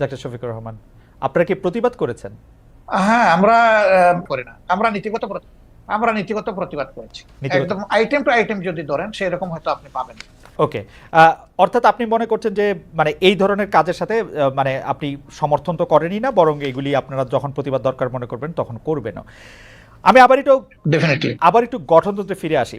Doctor Shafiqur Rahman আপনারা কি প্রতিবাদ করেছেন? হ্যাঁ আমরা আহ, করি না। আমরা নীতিগত আমরা নীতিগত প্রতিবাদ করেছি। একদম আইটেম টু আইটেম যদি ধরেন সেই রকম হয়তো আপনি পাবেন। ওকে অর্থাৎ আপনি মনে করছেন যে মানে এই ধরনের কাজের সাথে মানে আপনি সমর্থন তো করেনই না বরং এগুলি আপনারা যখন প্রতিবাদ দরকার মনে করবেন তখন করবেন আমি আবার একটু ডেফিনেটলি আবার একটু গঠনতন্ত্রে ফিরে আসি।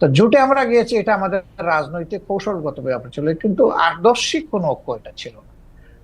তো জোটে আমরা গিয়েছি, এটা আমাদের রাজনৈতিক কৌশলগত ব্যাপার ছিল, কিন্তু আদর্শিক কোনো ঐক্য এটা ছিল না।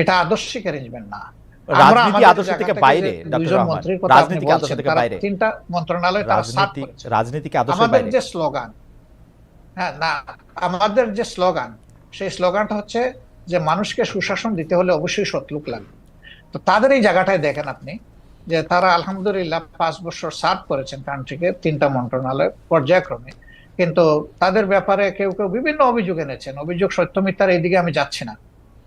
এটা আদর্শিক অ্যারেঞ্জমেন্ট না। রাজনীতি আদর্শ জায়গা থেকে বাইরে ডক্টর দুইজন রহমান মন্ত্রীর কথা আপনি রাজনীতিকে আদর্শ থেকে বাইরে। তিনটা মন্ত্রণালয় তারা সাফ রাজনীতি করেছে। আমাদের যে স্লোগান হ্যাঁ না আমাদের যে স্লোগান সেই স্লোগানটা হচ্ছে যে মানুষকে সুশাসন দিতে হলে অবশ্যই সৎলোক লাগবে। তো তাদের এই জায়গাটায় দেখেন আপনি যে তারা আলহামদুলিল্লাহ পাঁচ বছর সার্ভ করেছেন কান্ট্রিকে তিনটা মন্ত্রণালয় পর্যায়ক্রমে। কিন্তু তাদের ব্যাপারে কেউ কেউ বিভিন্ন অভিযোগ এনেছেন। অভিযোগ সত্য মিথ্যার এইদিকে আমি যাচ্ছি না।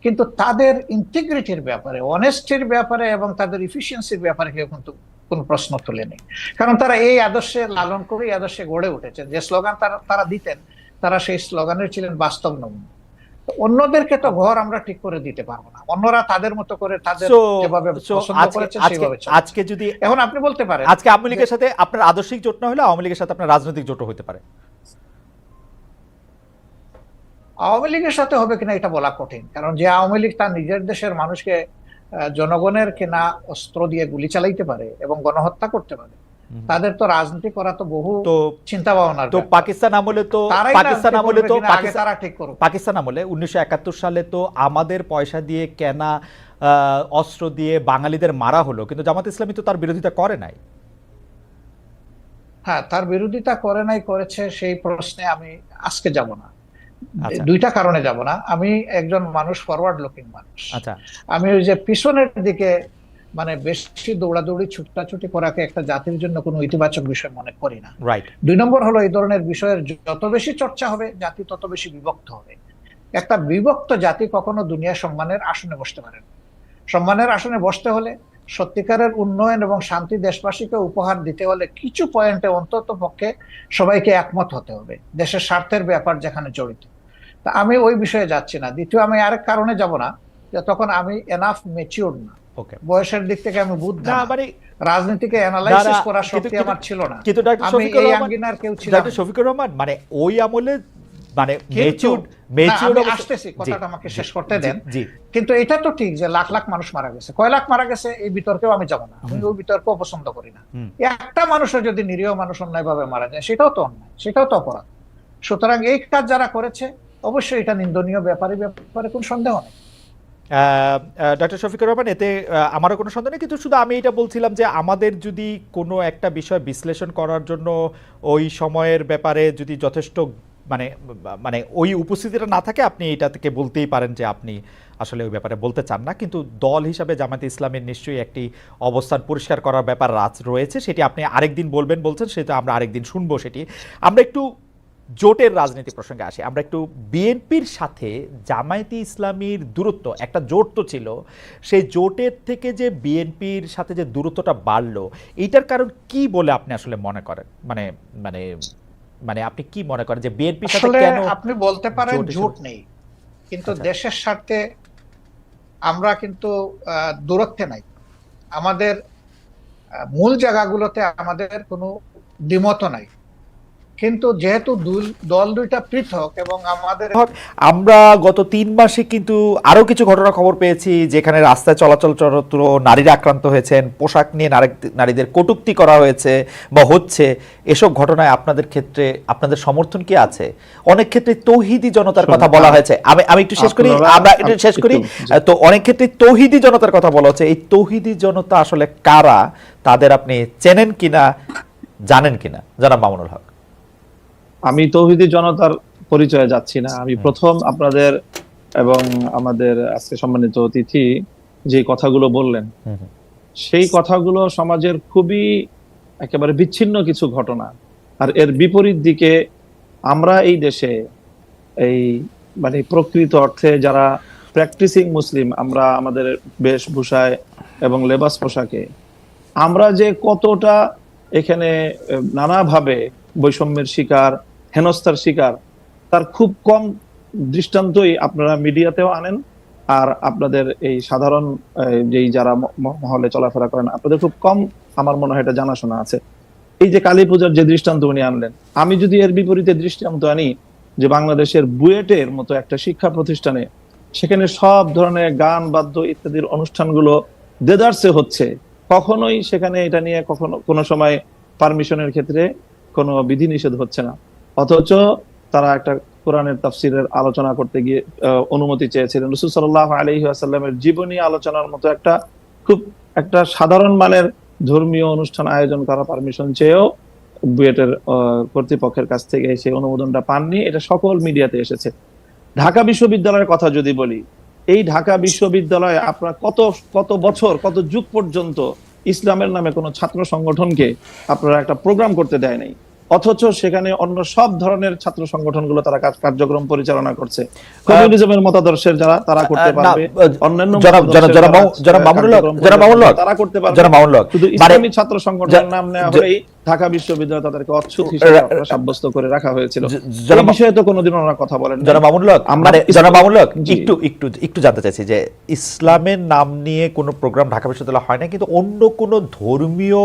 কিন্তু তাদের ইন্টিগ্রিটির ব্যাপারে অনেস্টির ব্যাপারে এবং তাদের ইফিসিয়েন্সির ব্যাপারে কেউ কিন্তু কোনো প্রশ্ন তোলেনি কারণ তারা এই আদর্শে লালন করে এই আদর্শে গড়ে উঠেছে। যে স্লোগান তারা তারা দিতেন তারা সেই স্লোগানের ছিলেন বাস্তব নমুনা। অন্যদেরকে তো ঘর আমরা ঠিক করে দিতে পারব না। অন্যরা তাদের মতো করে তাদের যেভাবে পছন্দ আজকে করেছে চলে। আজকে যদি এখন আপনি বলতে পারেন আজকে আওয়ামী লীগের সাথে আপনার আদর্শিক জোট না হলে আওয়ামী লীগের সাথে আপনার রাজনৈতিক জোটও হতে পারে। আওয়ামী লীগের সাথে হবে কিনা এটা বলা কঠিন। কারণ যে আওয়ামী লীগ তার নিজের দেশের মানুষকে জনগণের কেনা অস্ত্র দিয়ে গুলি চালাইতে পারে এবং গণহত্যা করতে পারে তাদের তো রাজনীতি করা তো বহু তো চিন্তা ভাবনার তো পাকিস্তান আমলে তো পাকিস্তান আমলে তো পাকিস্তান তারা ঠিক করুক। পাকিস্তান আমলে উনিশশো একাত্তর সালে তো আমাদের পয়সা দিয়ে কেনা অস্ত্র দিয়ে বাঙালিদের মারা হলো কিন্তু জামাত ইসলামী তো তার বিরোধিতা করে নাই। হ্যাঁ তার বিরোধিতা করে নাই করেছে সেই প্রশ্নে আমি আজকে যাব না। দুইটা কারণে যাব না। আমি একজন মানুষ ফরওয়ার্ড লুকিং মানুষ। আচ্ছা। আমি ওই যে পিছনের দিকে মানে বেশি দৌড়াদৌড়ি ছুটাছুটি করাকে একটা জাতির জন্য কোনো ইতিবাচক বিষয় মনে করি না। রাইট দুই নম্বর হলো এই ধরনের বিষয়ের যত বেশি চর্চা হবে জাতি তত বেশি বিভক্ত হবে। একটা বিভক্ত জাতি কখনো দুনিয়া সম্মানের আসনে বসতে পারে না। সম্মানের আসনে বসতে হলে সত্যিকারের উন্নয়ন এবং শান্তি দেশবাসীকে উপহার দিতে হলে কিছু পয়েন্টে অন্তত পক্ষে সবাইকে একমত হতে হবে দেশের স্বার্থের ব্যাপার যেখানে জড়িত। তা আমি ওই বিষয়ে যাচ্ছি না। দ্বিতীয় আমি আরেক কারণে যাব না যে তখন আমি এনাফ মেচিউর না। বয়সের দিক থেকে আমি বুদ্ধ। মানে রাজনীতিকে অ্যানালাইসিস করার শক্তি আমার ছিল না। কিন্তু আমি এই আঙ্গিনার কেউ ছিলাম ডক্টর শফিকুর রহমান মানে ওই আমলে মানে আসতেছি কথাটা আমাকে শেষ করতে দেন। কিন্তু এটা তো ঠিক যে লাখ লাখ মানুষ মারা গেছে। কয় লাখ মারা গেছে এই বিতর্কেও আমি যাব না। আমি ওই বিতর্কও পছন্দ করি না। একটা যদি নিরীহ মানুষ অন্যায়ভাবে মারা যায় সেটাও তো অন্যায় সেটাও তো অপরাধ। সুতরাং এই কাজ যারা করেছে অবশ্যই এটা নিন্দনীয় ব্যাপারে ব্যাপারে কোন সন্দেহ নেই। ডক্টর শফিকুর রহমান এতে আমারও কোনো সন্দেহ নেই কিন্তু শুধু আমি এটা বলছিলাম যে আমাদের যদি কোনো একটা বিষয় বিশ্লেষণ করার জন্য ওই সময়ের ব্যাপারে যদি যথেষ্ট মানে মানে ওই উপস্থিতিটা না থাকে আপনি এটা থেকে বলতেই পারেন যে আপনি আসলে ওই ব্যাপারে বলতে চান না। কিন্তু দল হিসাবে জামাতে ইসলামের নিশ্চয়ই একটি অবস্থান পরিষ্কার করার ব্যাপার রাজ রয়েছে, সেটি আপনি আরেকদিন বলবেন, বলছেন, সেটা আমরা আরেকদিন শুনব সেটি। আমরা একটু জোটের রাজনীতি প্রসঙ্গে আসি। আমরা একটু বিএনপির সাথে জামায়াতি ইসলামীর দূরত্ব, একটা জোট তো ছিল, সেই জোটের থেকে যে বিএনপির সাথে যে দূরত্বটা বাড়লো এইটার কারণ কি বলে আপনি আসলে মনে করেন? মানে মানে মানে আপনি কি মনে করেন যে বিএনপির সাথে কেন আপনি বলতে পারেন জোট নেই কিন্তু আচ্ছা। দেশের স্বার্থে আমরা কিন্তু আহ, দূরত্বে নাই। আমাদের মূল জায়গাগুলোতে আমাদের কোনো দ্বিমত নাই। কিন্তু যেহেতু দল দুইটা পৃথক এবং আমাদের আমরা গত তিন মাসে কিন্তু আরও কিছু ঘটনা খবর পেয়েছি যেখানে রাস্তায় চলাচল চরত্র নারীরা আক্রান্ত হয়েছেন পোশাক নিয়ে নারী- নারীদের কটুক্তি করা হয়েছে বা হচ্ছে। এসব ঘটনায় আপনাদের ক্ষেত্রে আপনাদের সমর্থন কি আছে? অনেক ক্ষেত্রে তৌহিদি জনতার কথা বলা হয়েছে। আমি আমি একটু শেষ করি আমরা একটু শেষ করি। তো অনেক ক্ষেত্রে তৌহিদি জনতার কথা বলা হচ্ছে। এই তৌহিদি জনতা আসলে কারা? তাদের আপনি চেনেন কিনা? জানেন কিনা? জানাব মামুনুল হক। আমি তৌহিদি জনতার পরিচয়ে যাচ্ছি না। আমি প্রথম আপনাদের এবং আমাদের আজকে সম্মানিত অতিথি যে কথাগুলো বললেন হুম হুম। সেই কথাগুলো সমাজের খুবই একেবারে বিচ্ছিন্ন কিছু ঘটনা। আর এর বিপরীত দিকে আমরা এই দেশে এই মানে প্রকৃত অর্থে যারা প্র্যাকটিসিং মুসলিম আমরা আমাদের বেশভূষায় এবং লেবাস পোশাকে আমরা যে কতটা এখানে নানাভাবে বৈষম্যের শিকার হেনস্থার শিকার। তার খুব কম দৃষ্টান্তই আপনারা মিডিয়াতেও আনেন। আর আপনাদের এই সাধারণ যেই যারা মহলে চলাফেরা করেন, আপনাদের খুব কম আমার মনে হয় এটা জানাশোনা আছে। এই যে কালী পূজার যে দৃষ্টান্ত উনি আনলেন, আমি যদি এর বিপরীতে দৃষ্টান্ত আনি যে বাংলাদেশের বুয়েটের মতো একটা শিক্ষা প্রতিষ্ঠানে, সেখানে সব ধরনের গান, বাদ্য ইত্যাদির অনুষ্ঠানগুলো দেদারসে হচ্ছে, কখনোই সেখানে এটা নিয়ে কখনো, কোনো সময় পারমিশনের ক্ষেত্রে কোনো বিধিনিষেধ হচ্ছে না। অথচ তারা একটা কোরআনের তাফসিরের আলোচনা করতে গিয়ে অনুমতি চেয়েছিলেন। রসুল সাল্লাহ আলহি আসাল্লামের জীবনী আলোচনার মতো একটা খুব একটা সাধারণ মানের ধর্মীয় অনুষ্ঠান আয়োজন করা পারমিশন চেয়েও বুয়েটের কর্তৃপক্ষের কাছ থেকে সেই অনুমোদনটা পাননি। এটা সকল মিডিয়াতে এসেছে। ঢাকা বিশ্ববিদ্যালয়ের কথা যদি বলি, এই ঢাকা বিশ্ববিদ্যালয়ে আপনার কত কত বছর, কত যুগ পর্যন্ত ইসলামের নামে কোনো ছাত্র সংগঠনকে আপনারা একটা প্রোগ্রাম করতে দেয় নাই। অথচ সেখানে অন্য সব ধরনের ছাত্র সংগঠনগুলো তারা কাজ- কার্যক্রম পরিচালনা করছে। কমিউনিজমের মতাদর্শের যারা তারা করতে পারবে। অন্যান্য যারা যারা যারা যারা যারা মামুনুল যারা যারা যারা মামুনুল যারা তারা করতে পারবে। যারা মামুনুল যারা শুধু যারা ইসলামী ছাত্র সংগঠনের যারা নাম নেওয়া যারা হলেই ঢাকা বিশ্ববিদ্যালয় তাদেরকে অচ্ছুত হিসেবে সাব্যস্ত করে রাখা হয়েছিল। এই বিষয়ে তো কোনোদিন ওনারা কথা বলেন। জনাব মামুনুল হক, আমরা মানে ইসলাম- জনাব হক, একটু একটু একটু জানতে চাইছি যে ইসলামের নাম নিয়ে কোনো প্রোগ্রাম ঢাকা বিশ্ববিদ্যালয় হয় না কিন্তু অন্য কোনো ধর্মীয়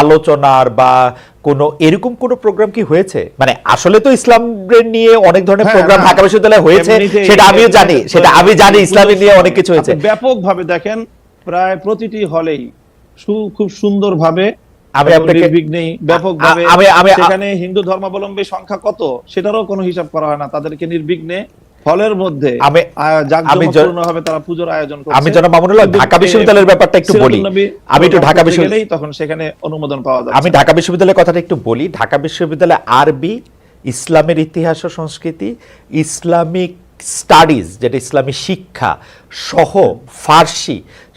আলোচনার বা কোনো এরকম কোনো প্রোগ্রাম কি হয়েছে? মানে আসলে তো ইসলামের নিয়ে অনেক ধরনের হ্যাঁ, প্রোগ্রাম ঢাকা বিশ্ববিদ্যালয়ে হয়েছে সেটা আমিও জানি সেটা আমি জানি ইসলামের নিয়ে অনেক কিছু হয়েছে। ব্যাপকভাবে দেখেন প্রায় প্রতিটি হলেই সু- খুব সুন্দরভাবে আমি এবং আপনাকে- নির্বিঘ্নেই ব্যাপকভাবে আ- আমি- আমি- সেখানে হিন্দু ধর্মাবলম্বী সংখ্যা কত? সেটারও কোনো হিসাব করা হয় না। তাদেরকে নির্বিঘ্নে হলের মধ্যে আমি- আ- আমি জ- জাঁকজমকপূর্ণভাবে তারা পুজোর আয়োজন করছে। আমি জনাব মামুনুল ঢাকা বিশ্ববিদ্যালয়ের ব্যাপারটা একটু বলি। আমি একটু ঢাকা বিশ্ববিদ্যালয় গেলেই তখন সেখানে অনুমোদন পাওয়া যায় আমি ঢাকা বিশ্ববিদ্যালয়ের কথাটা একটু বলি। ঢাকা বিশ্ববিদ্যালয় আরবি ইসলামের ইতিহাস ও সংস্কৃতি ইসলামিক স্টাডিজ যেটা ইসলামী শিক্ষা সহ ফার্সি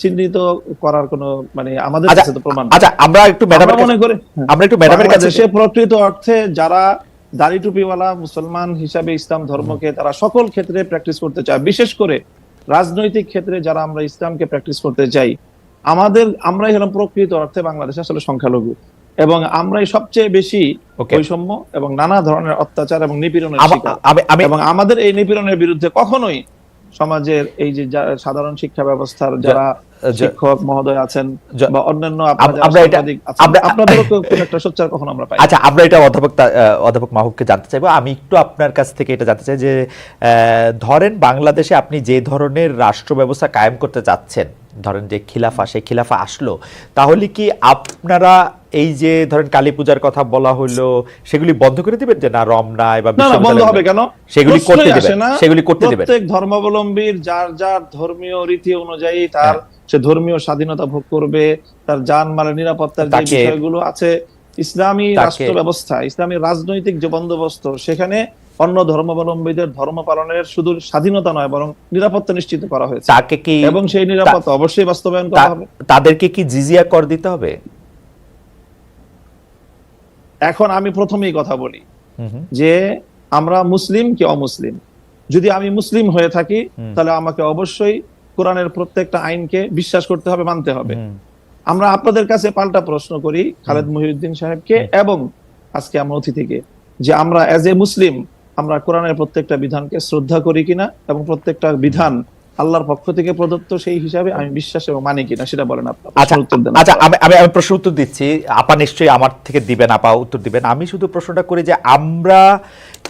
চিহ্নিত করার কোনো মানে আমাদের আচ্ছা কাছে তো প্রমাণ আচ্ছা আমরা একটু ম্যাডামের মনে করি আমরা একটু ম্যাডামের কাছে বাংলাদেশে প্রকৃত অর্থে যারা দাড়ি টুপিওয়ালা মুসলমান হিসাবে ইসলাম ধর্মকে তারা সকল ক্ষেত্রে প্র্যাকটিস করতে চায়। বিশেষ করে রাজনৈতিক ক্ষেত্রে যারা আমরা ইসলামকে প্র্যাকটিস করতে চাই আমাদের আমরাই হলাম প্রকৃত অর্থে বাংলাদেশে আসলে সংখ্যালঘু। এবং আমরাই সবচেয়ে বেশি বৈষম্য এবং নানা ধরনের অত্যাচার এবং নিপীড়নের শিকার। এবং আমাদের এই নিপীড়নের বিরুদ্ধে কখনোই সমাজের এই যে সাধারণ শিক্ষা ব্যবস্থার যারা শিক্ষক মহোদয় আছেন বা অন্যান্য আমরা এটা- আপনাদেরও একটা সোচ্চার কখনো আমরা পাই আচ্ছা আমরা এটা অধ্যাপক অধ্যাপক মাহবুবকে জানতে চাইব। আমি একটু আপনার কাছ থেকে এটা জানতে চাই যে আহ, ধরেন বাংলাদেশে আপনি যে ধরনের রাষ্ট্র ব্যবস্থা কায়েম করতে চাচ্ছেন ধরেন যে খিলাফা সেই খিলাফা আসলো তাহলে কি আপনারা এই যে ধরেন কালী পূজার কথা বলা হলো সেগুলি বন্ধ করে দিবেন? যে না রমনায় বা বন্ধ হবে কেন? সেগুলি করতে দিবেন সেগুলি করতে দিবেন। প্রত্যেক ধর্মাবলম্বীর যার যার ধর্মীয় রীতি অনুযায়ী তার হ্যাঁ। সে ধর্মীয় স্বাধীনতা ভোগ করবে তার জান মালের নিরাপত্তার যে বিষয়গুলো আছে ইসলামী রাষ্ট্র ব্যবস্থা ইসলামী রাজনৈতিক যে বন্দোবস্ত সেখানে অন্য ধর্মাবলম্বীদের ধর্ম পালনের শুধু স্বাধীনতা নয় বরং নিরাপত্তা নিশ্চিত করা হয়েছে। তাকে কি এবং সেই নিরাপত্তা অবশ্যই বাস্তবায়ন করা হবে। তাদেরকে কি জিজিয়া কর দিতে হবে? এখন আমি প্রথমেই কথা বলি যে আমরা মুসলিম কি অমুসলিম? যদি আমি মুসলিম হয়ে থাকি তাহলে আমাকে অবশ্যই কোরআনের প্রত্যেকটা আইনকে বিশ্বাস করতে হবে মানতে হবে। আমরা আপনাদের কাছে পাল্টা প্রশ্ন করি খালেদ মহিউদ্দিন সাহেবকে এবং আজকে আমরা অতিথিকে যে আমরা অ্যাজ এ মুসলিম আমরা কোরআনের প্রত্যেকটা বিধানকে শ্রদ্ধা করি কিনা এবং প্রত্যেকটা বিধান আল্লাহর পক্ষ থেকে প্রদত্ত সেই হিসাবে আমি বিশ্বাস এবং মানি কিনা সেটা বলেন আপনার আচ্ছা উত্তর দেন। আচ্ছা আমি আমি আমি প্রশ্ন উত্তর দিচ্ছি। আপা নিশ্চয়ই আমার থেকে দিবেন আপা উত্তর দিবেন। আমি শুধু প্রশ্নটা করি যে আমরা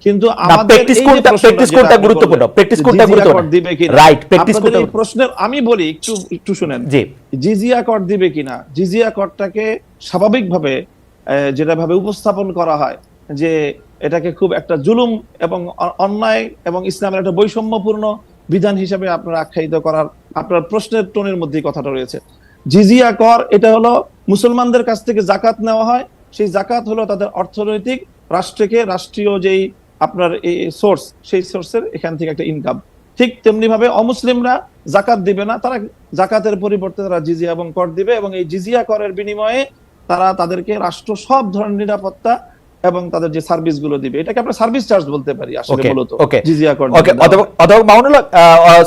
কিন্তু আমাদের যে কোনটা- যেটা কোনটা গুরুত্বপূর্ণ? যে কোনটা গুরুত্বপূর্ণ? Right, practice কোনটা- আমি বলি একটু একটু শুনেন। জি। জিজিয়া কর দিবে কিনা? জিজিয়া করটাকে স্বাভাবিকভাবে যেটা ভাবে উপস্থাপন করা হয় যে এটাকে খুব একটা জুলুম এবং অন্যায় এবং ইসলামের একটা বৈষম্যপূর্ণ বিধান হিসেবে আপনারা আখ্যায়িত করার আপনার প্রশ্নের টোনের মধ্যেই কথাটা রয়েছে। জিজিয়া কর এটা হলো মুসলমানদের কাছ থেকে জাকাত নেওয়া হয়। সেই জাকাত হলো তাদের অর্থনৈতিক রাষ্ট্রকে রাষ্ট্রীয় যেই আপনার এই সোর্স সেই সোর্সের এখান থেকে একটা ইনকাম ঠিক তেমনি ভাবে অমুসলিমরা জাকাত দিবে না, তারা জাকাতের পরিবর্তে তারা জিজিয়া এবং কর দিবে এবং এই জিজিয়া করের বিনিময়ে তারা তাদেরকে রাষ্ট্র সব ধরনের নিরাপত্তা এবং তাদের যে সার্ভিসগুলো দিবে এটাকে আমরা সার্ভিস চার্জ বলতে পারি আসলে মূলত জিজিয়া কর ওকে। অধ্যাপক অধ্যাপক মামুনুল্লাহ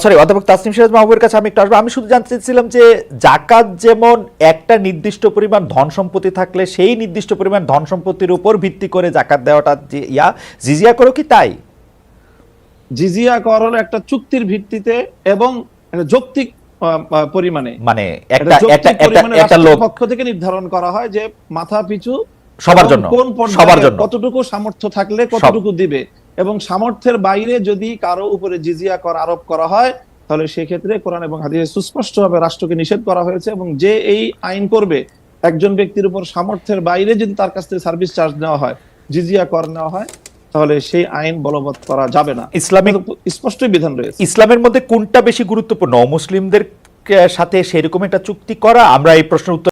সরি অধ্যাপক তাসনিম সিরাজ মাহবুবের কাছে আমি একটু আসব। আমি শুধু জানতে চাইছিলাম যে জাকাত যেমন একটা নির্দিষ্ট পরিমাণ ধন সম্পত্তি থাকলে সেই নির্দিষ্ট পরিমাণ ধন সম্পত্তির উপর ভিত্তি করে জাকাত দেওয়াটা যে ইয়া জিজিয়া করো কি তাই? জিজিয়া কর হলো একটা চুক্তির ভিত্তিতে এবং যৌক্তিক পরিমাণে। মানে একটা একটা একটা লোক পক্ষ থেকে নির্ধারণ করা হয় যে মাথা পিছু সবার জন্য কোন সবার জন্য। কতটুকু সামর্থ্য থাকলে কতটুকু দিবে? এবং সামর্থ্যের বাইরে যদি কারও উপরে জিজিয়া কর আরোপ করা হয় তাহলে সেক্ষেত্রে কোরআন এবং হাদিসে সুস্পষ্টভাবে রাষ্ট্রকে নিষেধ করা হয়েছে এবং যে এই আইন করবে একজন ব্যক্তির উপর সামর্থ্যের বাইরে যদি তার কাছ থেকে সার্ভিস চার্জ নেওয়া হয় জিজিয়া কর নেওয়া হয় তাহলে সেই আইন বলবৎ করা যাবে না। ইসলামিক স্পষ্টই বিধান রয়েছে। ইসলামের মধ্যে কোনটা বেশি গুরুত্বপূর্ণ? মুসলিমদের সাথে সেরকম একটা চুক্তি করা? আমরা এই প্রশ্নের উত্তর